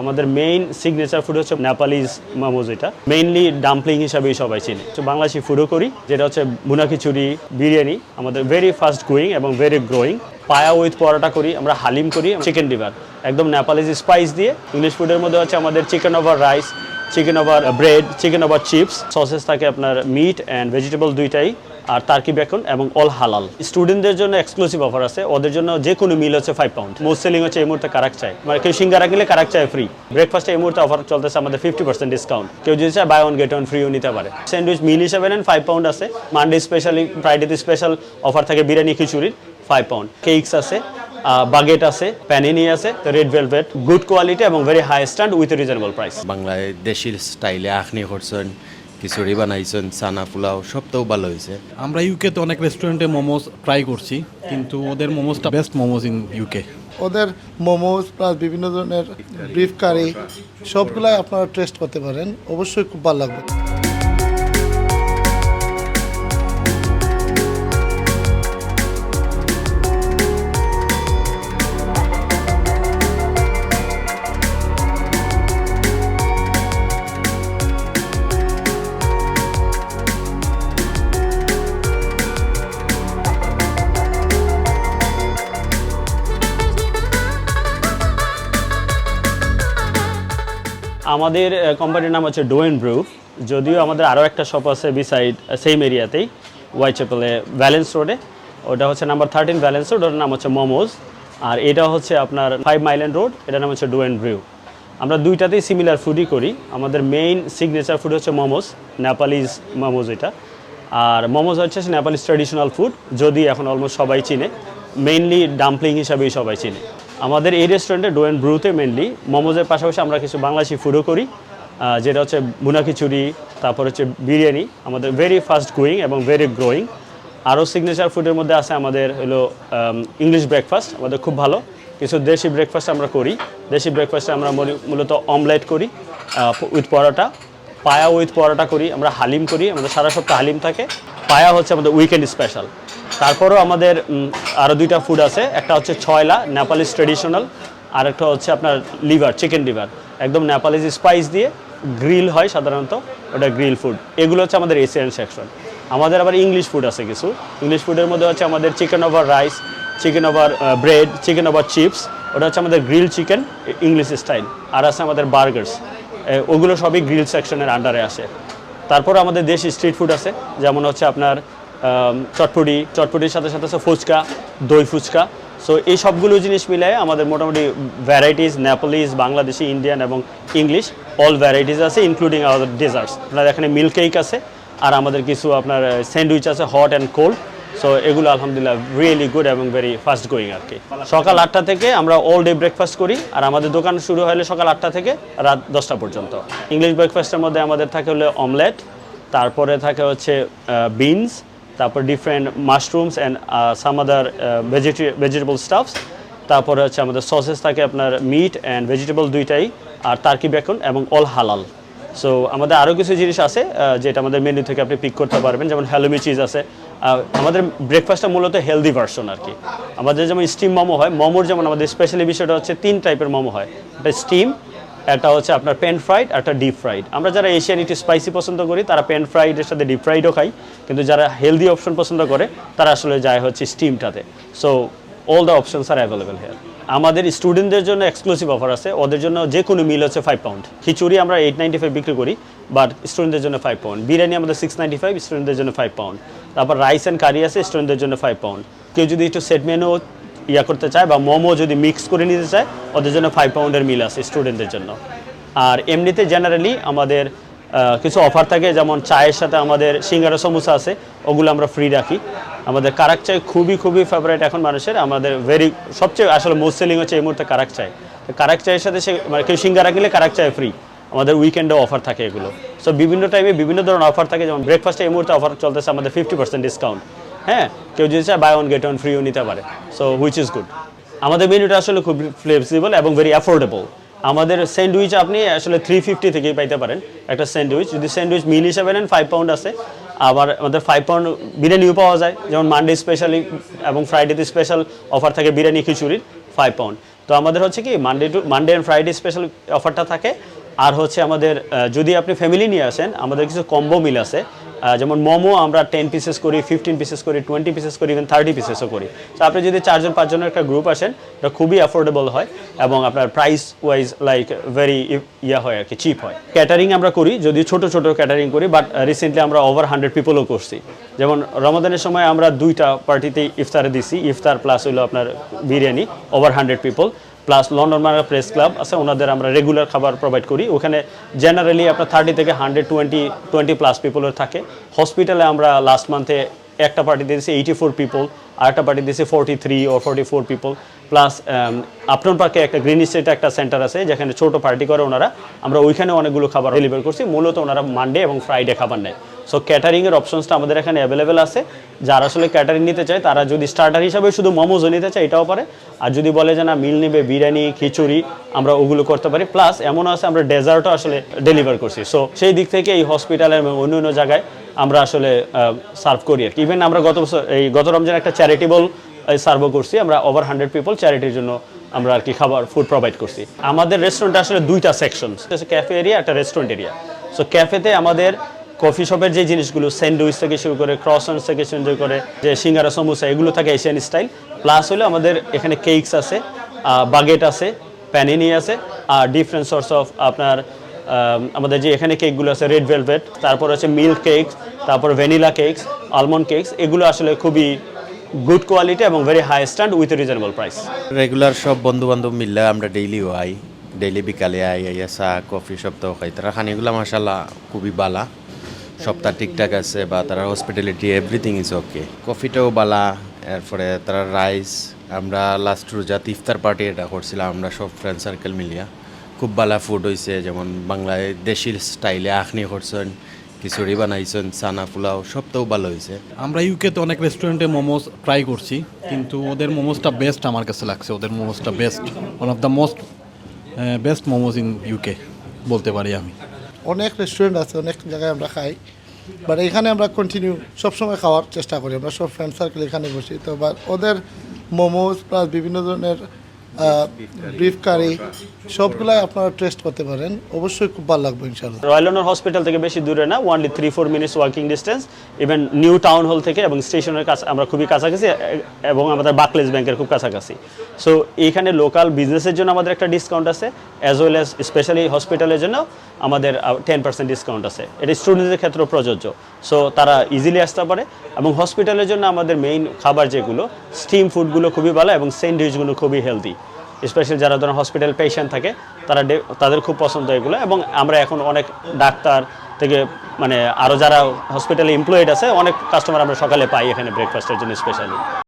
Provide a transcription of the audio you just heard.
আমাদের main signature food হচ্ছে Nepalese momos এটা। মেইনলি ডাম্পলিং হিসাবেই সবাই চিনে। তো বাংলাদেশি ফুডও করি, যেটা হচ্ছে বুনা খিচুড়ি, বিরিয়ানি, আমাদের ভেরি ফাস্ট গ্রোয়িং এবং very growing paya with paratha curry, আমরা হালিম করি চিকেন ডিভার একদম নেপালিজ স্পাইস দিয়ে ইংলিশ ফুডের মধ্যে হচ্ছে আমাদের chicken over rice chicken over bread chicken over chips sausages থাকে আপনার মিট অ্যান্ড ভেজিটেবল দুইটাই। আর টার্কি বেকন এবং অল হালাল। স্টুডেন্টদের জন্য এক্সক্লুসিভ অফার আছে। ওদের জন্য যে কোনো মিল হচ্ছে ফাইভ পাউন্ড মোস্ট সেলিং হচ্ছে এই মুহূর্তে কারাক চাই। মানে কেউ সিঙ্গারা কিনলে কারাক চাই ফ্রি ব্রেকফাস্টে এই মুহূর্তে অফার চলতেছে আমাদের ফিফটি পার্সেন্ট ডিসকাউন্ট কেউ যদি চায় বাই ওয়ান গেট ওয়ান ফ্রিও নিতে পারে। স্যান্ডউইচ মিল হিসাবে নেন ফাইভ পাউন্ড আছে। মানডে স্পেশালি ফ্রাইডেতে স্পেশাল অফার থাকে বিরিয়ানি, খিচুড়ির ফাইভ পাউন্ড কেকস আছে বাগেট আছে প্যানিনি আছে রেড ভেলভেট গুড কোয়ালিটি এবং very high stand with reasonable price বাংলায় দেশির স্টাইলে আখনি করছেন। খিচুড়ি বানাইছেন চানা পোলাও সবটাও ভালো হয়েছে। আমরা ইউকে তো অনেক রেস্টুরেন্টে মোমোস ট্রাই করছি কিন্তু ওদের মোমোসটা বেস্ট মোমোস ইন ইউকে ওদের মোমোস প্লাস বিভিন্ন ধরনের ব্রিফ কারি সবগুলাই আপনারা টেস্ট করতে পারেন অবশ্যই খুব ভালো লাগবে। আমাদের কোম্পানির নাম হচ্ছে ডোয়েন ব্রু যদিও আমাদের আরও একটা শপ আছে বিসাইড সেম এরিয়াতেই হোয়াইট চ্যাপেলে ভ্যালেন্স রোডে ওটা হচ্ছে নাম্বার থার্টিন ব্যালেন্স রোড ওটার নাম হচ্ছে মোমোজ আর এটা হচ্ছে আপনার ফাইভ মাইল্যান্ড রোড এটার নাম হচ্ছে ডোয়েন ব্রিউ আমরা দুইটাতেই সিমিলার ফুডই করি। আমাদের মেইন সিগনেচার ফুড হচ্ছে মোমোস নেপালিজ মোমোজ এটা। আর মোমোজ হচ্ছে নেপালিজ ট্র্যাডিশনাল ফুড যদি এখন অলমোস্ট সবাই চিনে। মেইনলি ডাম্পলিং হিসাবেই সবাই চিনে। আমাদের এই রেস্টুরেন্টে ডো অ্যান্ড ব্রুতে মেনলি মোমোজের পাশাপাশি আমরা কিছু বাংলাদেশি ফুডও করি যেটা হচ্ছে বুনা খিচুড়ি, তারপর হচ্ছে বিরিয়ানি, আমাদের ভেরি ফাস্ট গ্রোয়িং এবং ভেরি গ্রোয়িং আরও সিগনেচার ফুডের মধ্যে আছে আমাদের হলো ইংলিশ ব্রেকফাস্ট আমাদের খুব ভালো। কিছু দেশি ব্রেকফাস্ট আমরা করি। দেশি ব্রেকফাস্টে আমরা মূল- মূলত অমলেট করি উইথ পরোটা। পায়া উইথ পরোটা করি, আমরা হালিম করি, আমাদের সারা সপ্তাহ হালিম থাকে। পায়া হচ্ছে আমাদের উইকেন্ড স্পেশাল তারপরেও আমাদের আরও দুইটা ফুড আছে। একটা হচ্ছে ছয়লা নেপালিস ট্রেডিশনাল আর একটা হচ্ছে আপনার লিভার চিকেন লিভার একদম নেপালিজ স্পাইস দিয়ে গ্রিল হয় সাধারণত, ওটা গ্রিল ফুড এগুলো হচ্ছে আমাদের এশিয়ান সেকশন আমাদের আবার ইংলিশ ফুড আছে কিছু। ইংলিশ ফুডের মধ্যে হচ্ছে আমাদের chicken over rice chicken over bread chicken over chips ওটা হচ্ছে আমাদের গ্রিল চিকেন ইংলিশ স্টাইল আর আছে আমাদের বার্গার্স ওগুলো সবই গ্রিল সেকশনের আন্ডারে আসে। তারপর আমাদের দেশি স্ট্রিট ফুড আছে, যেমন হচ্ছে আপনার চটপটি, চটপটির সাথে সাথে আছে ফুচকা, দই ফুচকা। সো এই সবগুলো জিনিস মিলায় আমাদের মোটামুটি ভ্যারাইটিস নেপালিজ বাংলাদেশি ইন্ডিয়ান এবং ইংলিশ অল ভ্যারাইটিস আছে ইনক্লুডিং আমাদের ডেজার্টস আপনার এখানে মিল্ক কেক আছে, আর আমাদের কিছু আপনার স্যান্ডউইচ আছে হট অ্যান্ড কোল্ড সো এগুলো আলহামদুলিল্লাহ রিয়েলি গুড এবং ভেরি ফাস্ট গোয়িং আর কি। সকাল আটটা থেকে আমরা অল ডে ব্রেকফাস্ট করি, আর আমাদের দোকান শুরু হলে সকাল আটটা থেকে রাত দশটা পর্যন্ত। ইংলিশ ব্রেকফাস্টের মধ্যে আমাদের থাকে হলো অমলেট তারপরে থাকে হচ্ছে বিনস তারপর different mushrooms and some other vegetable stuffs তারপরে হচ্ছে আমাদের সসেস থাকে আপনার মিট অ্যান্ড ভেজিটেবল দুইটাই, আর টার্কি বেকন এবং অল হালাল সো আমাদের আরও কিছু জিনিস আছে যেটা আমাদের মেনু থেকে আপনি পিক করতে পারবেন, যেমন হ্যালোমি চিজ আছে। আমাদের ব্রেকফাস্টটা মূলত হেলদি ভার্সন আর কি। আমাদের যেমন স্টিম মোমো হয় মোমোর যেমন আমাদের স্পেশালি বিষয়টা হচ্ছে তিন টাইপের মোমো হয়। একটা স্টিম একটা হচ্ছে আপনার প্যান ফ্রাইড আর একটা ডিপ ফ্রাইড আমরা যারা এশিয়ান একটু স্পাইসি পছন্দ করি, তারা প্যান ফ্রাইডের সাথে ডিপ ফ্রাইডও খাই। কিন্তু যারা হেলদি অপশন পছন্দ করে, তারা আসলে যায় হচ্ছে স্টিমটাতে so all the options are available here আমাদের স্টুডেন্টদের জন্য এক্সক্লুসিভ অফার আছে। ওদের জন্য যে কোনো মিল হচ্ছে ফাইভ পাউন্ড খিচুড়ি আমরা এইট নাইনটি ফাইভ বিক্রি করি বাট স্টুডেন্টদের জন্য ফাইভ পাউন্ড বিরিয়ানি আমাদের সিক্স নাইনটি ফাইভ স্টুডেন্টদের জন্য ফাইভ পাউন্ড তারপর রাইস অ্যান্ড কারি আছে স্টুডেন্টদের জন্য ফাইভ পাউন্ড কেউ যদি একটু সেট মেনু ইয়া করতে চায় বা মোমো যদি মিক্স করে নিতে চায়, ওদের জন্য ফাইভ পাউন্ডের মিল আছে স্টুডেন্টদের জন্য। আর এমনিতে জেনারেলি আমাদের কিছু অফার থাকে, যেমন চায়ের সাথে আমাদের সিঙ্গারা সমোসা আছে, ওগুলো আমরা ফ্রি রাখি। আমাদের কারাক চাই খুবই খুবই ফেভারিট এখন মানুষের। আমাদের ভেরি সবচেয়ে আসলে মোস্ট সেলিং হচ্ছে এই মুহূর্তে কারাক চাই। কারাক চায়ের সাথে সে মানে কেউ সিঙ্গারা কিনলে কারাক চায় ফ্রি আমাদের উইকেন্ডেও অফার থাকে এগুলো। সো বিভিন্ন টাইমে বিভিন্ন ধরনের অফার থাকে, যেমন ব্রেকফাস্টে এই মুহূর্তে অফার চলতেছে আমাদের ফিফটি পার্সেন্ট ডিসকাউন্ট হ্যাঁ কেউ যদি চায় বাই ওয়ান গেট ওয়ান ফ্রিও নিতে পারে। সো হুইচ ইজ গুড আমাদের মেনুটা আসলে খুব ফ্লেক্সিবল এবং ভেরি অ্যাফোর্ডেবল আমাদের স্যান্ডউইচ আপনি আসলে থ্রি ফিফটি থেকেই পাইতে পারেন একটা স্যান্ডউইচ যদি স্যান্ডউইচ মিল হিসাবে নেন ফাইভ পাউন্ড আছে। আবার আমাদের ফাইভ পাউন্ড বিরিয়ানিও পাওয়া যায়। যেমন মানডে স্পেশালি এবং ফ্রাইডেতে স্পেশাল অফার থাকে বিরিয়ানি খিচুড়ির ফাইভ পাউন্ড তো আমাদের হচ্ছে কি Monday to Monday and Friday special অফারটা থাকে। আর হচ্ছে আমাদের যদি আপনি ফ্যামিলি নিয়ে আসেন, আমাদের কিছু কম্বো মিল আছে। যেমন মোমো আমরা টেন পিসেস করি ফিফটিন পিসেস করি টোয়েন্টি পিসেস করি ইভেন থার্টি পিসেসও করি। তো আপনি যদি চারজন, পাঁচজনের একটা গ্রুপ আসেন, এটা খুবই অ্যাফোর্ডেবল হয় এবং আপনার price wise like very yeah হয় আর কি চিপ হয়। ক্যাটারিং আমরা করি, যদি ছোট ছোট ক্যাটারিং করি বাট রিসেন্টলি আমরা ওভার হান্ড্রেড পিপলও করছি। যেমন রমাদানের সময় আমরা দুইটা পার্টিতে ইফতারে দিছি, ইফতার প্লাস হইল আপনার biryani over hundred people plus London মারা প্রেস ক্লাব আছে, ওনাদের আমরা রেগুলার খাবার প্রোভাইড করি। ওখানে জেনারেলি আপনার থার্টি থেকে হান্ড্রেড টোয়েন্টি টোয়েন্টি প্লাস পিপলের থাকে। হসপিটালে আমরা লাস্ট মান্থে একটা পার্টি দিয়েছি এইটি ফোর পিপল আর একটা পার্টি দিয়েছি ফোর্টি থ্রি ও ফোর্টি ফোর পিপল প্লাস আপনার পার্কে একটা গ্রিন স্টেটে একটা সেন্টার আছে যেখানে ছোট পার্টি করে ওনারা। আমরা ওইখানে অনেকগুলো খাবার ডেলিভার করছি। মূলত ওনারা মানডে এবং ফ্রাইডে খাবার নেয়। সো ক্যাটারিংয়ের অপশনসটা আমাদের এখানে অ্যাভেলেবেল আছে। যারা আসলে ক্যাটারিং নিতে চায়, তারা যদি স্টার্টার হিসাবে শুধু মোমোজও নিতে চায়, এটাও পারে। আর যদি বলে যে না মিল নেবে, বিরিয়ানি, খিচুড়ি, আমরা ওগুলো করতে পারি। প্লাস এমন আছে, আমরা ডেজার্টও আসলে ডেলিভার করছি। সো সেই দিক থেকে এই হসপিটালের অন্য অন্য জায়গায় আমরা আসলে সার্ভ করি আর কি. ইভেন আমরা গত বছর, এই গত রমজান একটা চ্যারিটেবল সার্ভও করছি। আমরা ওভার হান্ড্রেড পিপল চ্যারিটির জন্য আমরা আর কি খাবার ফুড প্রোভাইড করছি। আমাদের রেস্টুরেন্টে আসলে দুইটা সেকশন ক্যাফে এরিয়া একটা রেস্টুরেন্ট এরিয়া সো ক্যাফেতে আমাদের কফি শপের যে জিনিসগুলো স্যান্ডউইচ থেকে শুরু করে ক্রসন্স থেকে শুরু করে, যে সিঙ্গারা, সমোসা, এগুলো থাকে এশিয়ান স্টাইল প্লাস হলো আমাদের এখানে কেকস আছে বাগেট আছে প্যানিনি আছে, আর ডিফারেন্ট সোর্স অফ আপনার আমাদের যে এখানে কেকগুলো আছে রেড ভেলভেট তারপর আছে মিল্ক কেক তারপর ভ্যানিলা কেকস আলমন্ড কেকস এগুলো আসলে খুবই গুড কোয়ালিটি এবং very high stand with reasonable price regular সব বন্ধু বান্ধব মিললে আমরা ডেইলিও আই ডেইলি বিকালে আই আইয়া চা কফি সপ্তাহ খাই। তারা খানিগুলো মাসাল্লাহ খুবই বালা। সপ্তাহ ঠিকঠাক আছে বা তারা হসপিটালিটি এভরিথিং ইজ ওকে কফিটাও বালা, এরপরে তারা রাইস আমরা লাস্ট রোজাত ইফতার পার্টি এটা করছিলাম, আমরা সব ফ্রেন্ড সার্কেল মিলিয়া। খুব বালা ফুড হয়েছে যেমন বাংলায় দেশি স্টাইলে আখনি করছেন খিচুড়ি বানাইছেন সানা পোলাও সবটাও ভালো হয়েছে আমরা ইউকেতে অনেক রেস্টুরেন্টে মোমোস ট্রাই করছি কিন্তু ওদের মোমোসটা বেস্ট আমার কাছে লাগছে ওদের মোমোসটা best one of the most best momos in UK বলতে পারি আমি। অনেক রেস্টুরেন্ট আছে অনেক জায়গায় আমরা খাই বাট এখানে আমরা কন্টিনিউ সবসময় খাওয়ার চেষ্টা করি আমরা সব ফ্রেন্ড সার্কেল এখানে বসি তো বা ওদের মোমোজ প্লাস বিভিন্ন ধরনের ব্রিফ কারি সবগুলাই আপনারা টেস্ট করতে পারেন। অবশ্যই খুব ভালো লাগবে ইনশাল্লাহ রয়্যাল অনার হসপিটাল থেকে বেশি দূরে না only three four minutes walking distance even new town hall থেকে এবং স্টেশনের কাছে আমরা খুবই কাছাকাছি, এবং আমাদের বাকলেস ব্যাংকের খুব কাছাকাছি। সো এইখানে লোকাল বিজনেসের জন্য আমাদের একটা ডিসকাউন্ট আছে অ্যাজ ওয়েল অ্যাজ স্পেশালি হসপিটালের জন্য আমাদের টেন পার্সেন্ট ডিসকাউন্ট আছে। এটা স্টুডেন্টদের ক্ষেত্রেও প্রযোজ্য। সো তারা ইজিলি আসতে পারে, এবং হসপিটালের জন্য আমাদের মেইন খাবার যেগুলো স্টিম ফুডগুলো খুবই ভালো, এবং স্যান্ডউইচগুলো খুবই হেলদি স্পেশালি যারা ধরেন হসপিটাল পেশেন্ট থাকে, তারা তাদের খুব পছন্দ এগুলো এবং আমরা এখন অনেক ডাক্তার থেকে মানে আরও যারা হসপিটালে এমপ্লয়েড আছে, অনেক কাস্টমার আমরা সকালে পাই এখানে ব্রেকফাস্টের জন্য স্পেশালি